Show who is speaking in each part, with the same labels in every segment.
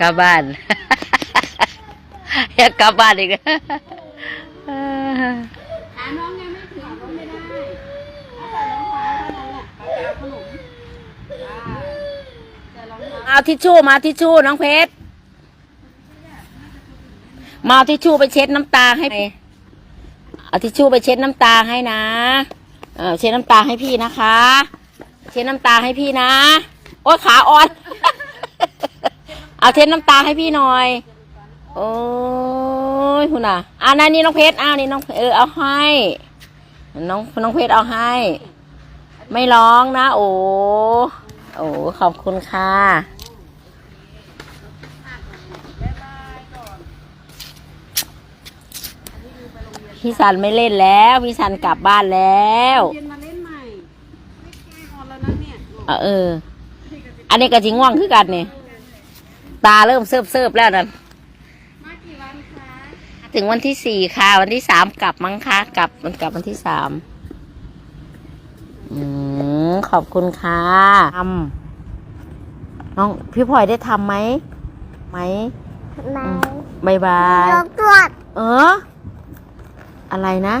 Speaker 1: กลับบ้าน อยากกลับบ้านอีก
Speaker 2: ขาน้องยังไม่ถึงก็ไม่ได้เอาใส่รองเท้าเท่านั้นแหละเอาขนมแต่รองเท้า
Speaker 1: เอาทิชชู่มาทิชชู่น้องเพชร มาเอาทิชชู่ไปเช็ดน้ำตาให้เอาทิชชู่ไปเช็ดน้ำตาให้นะ เออเช็ดน้ำตาให้พี่นะคะ เช็ดน้ำตาให้พี่นะ โอ้ยขาอ่อน เอาเช็ดน้ำตาให้พี่หน่อย โอ้ยคุณน่ะอ่านั่นนี่น้องเพชรอ้าวนี่น้องเออเอาให้ น้องน้องเพชรเอาให้ ไม่ร้องนะ โอ้โอ้ขอบคุณค่ะพี่สันไม่เล่นแล้ว พี่สันกลับบ้านแล้ว
Speaker 2: เย็นมาเล่นใหม่ไม่พอแล้วนะเนี่ย
Speaker 1: เออเอออันนี้ก็จิง่วงคือกันเนี่ย ตาเริ่มเสิบเสิบๆแล้วนั่น
Speaker 2: มากี่วันคะ
Speaker 1: ถึงวันที่สี่ค่ะ วันที่สามกลับมั้งคะกลับมันกลับวันที่สามอืมขอบคุณค่ะทำน้องพี่พลอยได้ทำไหมไหม
Speaker 3: ไหน
Speaker 1: บายบาย
Speaker 3: ยกตรวจ
Speaker 1: เออ อะไรนะ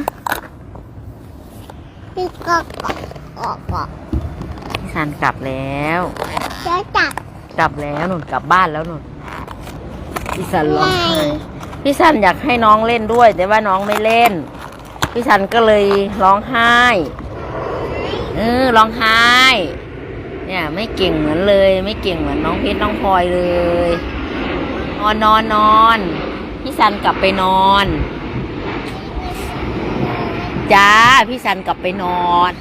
Speaker 3: พี่ก็ออกออก
Speaker 1: พี่สันกลับแล้ว
Speaker 3: จะจับ
Speaker 1: กลับแล้วหนุนกลับบ้านแล้วหนุนพี่สันร้อง
Speaker 3: ไง
Speaker 1: ไห้พี่สันอยากให้น้องเล่นด้วย แต่ว่าน้องไม่เล่น พี่สันก็เลยร้องไห้เออร้องไห้ เนี่ย ไม่เก่งเหมือนเลย ไม่เก่งเหมือนน้องเพชรน้องพลอยเลย นอนนอนนอนพี่สันกลับไปนอนจ้าพี่สันกลับไปนอน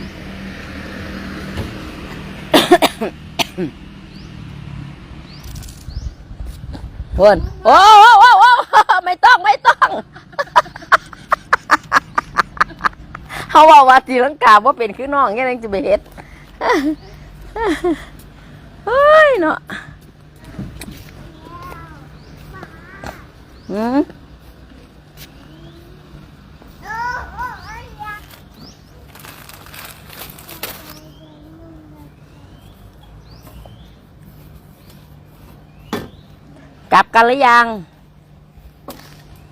Speaker 1: เพื่อนโอ้โอ้โอ้โอ้ไม่ต้องไม่ต้องเขาบอกว่าตีลังกาว่าเป็นคือน้องยังจะไปเฮ็ดเฮ้ยเนาะอืม กลับกันหรือยัง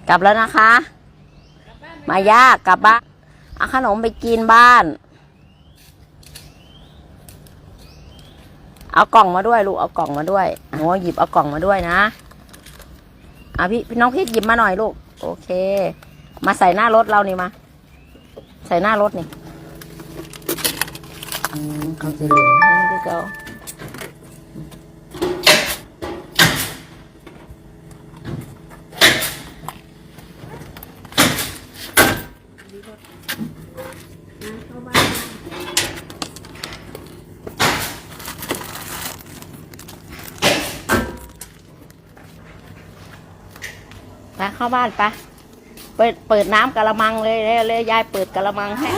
Speaker 1: กลับแล้วนะคะ มายากกลับบ้านเอาขนมไปกินบ้าน เอากล่องมาด้วยลูก เอากล่องมาด้วยหนูหยิบเอากล่องมาด้วยนะเอาพี่พี่น้องพี่หยิบมาหน่อยลูก โอเค มาใส่หน้ารถเรานี่มา ใส่หน้ารถนี่อืมเขาจะเหลือ งนี่คือเขาไปเข้าบ้านไปะเปิดเปิดน้ำกะละมังเลยเลยยายเปิดกะละมังให้